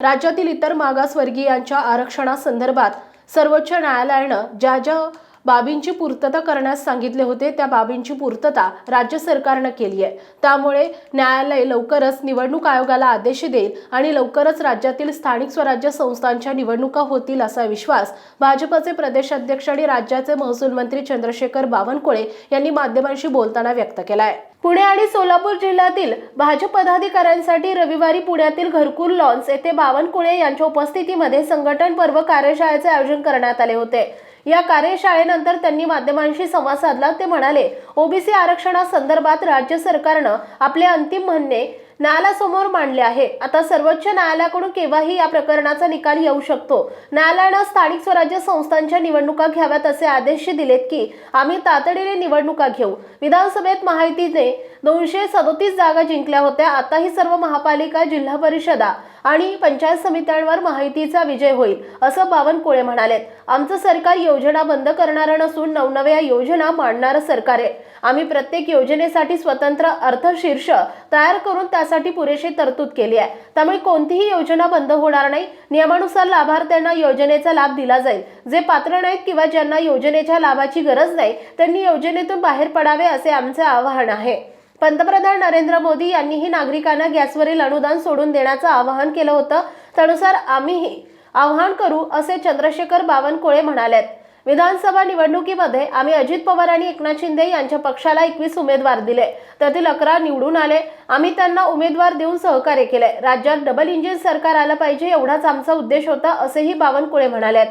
राज्यातील इतर मागासवर्गीयांच्या आरक्षणासंदर्भात सर्वोच्च न्यायालयानं ज्या ज्या बाबींची पूर्तता करण्यास सांगितले होते. त्या बाबींची पूर्तता राज्य सरकारनं केली आहे. त्यामुळे न्यायालय लवकरच निवडणूक आयोगाला आदेश देईल आणि लवकरच राज्यातील स्थानिक स्वराज्य संस्थांच्या निवडणुका होतील असा विश्वास भाजपचे प्रदेशाध्यक्ष आणि राज्याचे महसूल मंत्री चंद्रशेखर बावनकुळे यांनी माध्यमांशी बोलताना व्यक्त केला आहे पुणे आणि सोलापूर जिल्ह्यातील भाजप पदाधिकाऱ्यांसाठी रविवारी पुण्यातील घरकुल लॉन्स येथे बावनकुळे यांच्या उपस्थितीमध्ये संघटन पर्व कार्यशाळेचे आयोजन करण्यात आले होते. या कार्यशाळेनंतर त्यांनी माध्यमांशी संवाद साधला. ते म्हणाले ओबीसी आरक्षणासंदर्भात राज्य सरकारनं आपले अंतिम म्हणणे न्यायालयासमोर मांडले आहे. आता सर्वोच्च न्यायालयाकडून केव्हाही या प्रकरणाचा निकाल येऊ शकतो? न्यायालयानं स्थानिक स्वराज्य संस्थांच्या निवडणुका घ्याव्यात असे आदेश दिलेत की आम्ही तातडीने निवडणुका घेऊ. विधानसभेत महायुतीने दोनशे सदोतीस जागा जिंकल्या होत्या. आता ही सर्व महापालिका जिल्हा परिषदा आणि पंचायत समित्यांवर माहितीचा विजय होईल असं बावनकुळे म्हणाले आमचं सरकार योजना बंद करणारं नसून नवनव्या योजना मांडणारं सरकार आहे. आम्ही प्रत्येक योजनेसाठी स्वतंत्र अर्थशीर्ष तयार करून त्यासाठी पुरेशी तरतूद केली आहे. त्यामुळे कोणतीही योजना बंद होणार नाही. नियमानुसार लाभार्थ्यांना योजनेचा लाभ दिला जाईल. जे पात्र नाहीत किंवा ज्यांना योजनेच्या लाभाची गरज नाही त्यांनी योजनेतून बाहेर पडावे असे आमचे आवाहन आहे. पंतप्रधान नरेंद्र मोदी यांनीही नागरिकांना गॅसवरील अनुदान सोडून देण्याचं आवाहन केलं होतं. त्यानुसार आम्हीही आवाहन करू असे चंद्रशेखर बावनकुळे म्हणालेत. विधानसभा निवडणुकीमध्ये आम्ही अजित पवार आणि एकनाथ शिंदे यांच्या पक्षाला एकवीस उमेदवार दिले. त्यातील अकरा निवडून आले. आम्ही त्यांना उमेदवार देऊन सहकार्य केले. राज्यात डबल इंजिन सरकार आलं पाहिजे एवढाच आमचा उद्देश होता असेही बावनकुळे म्हणाले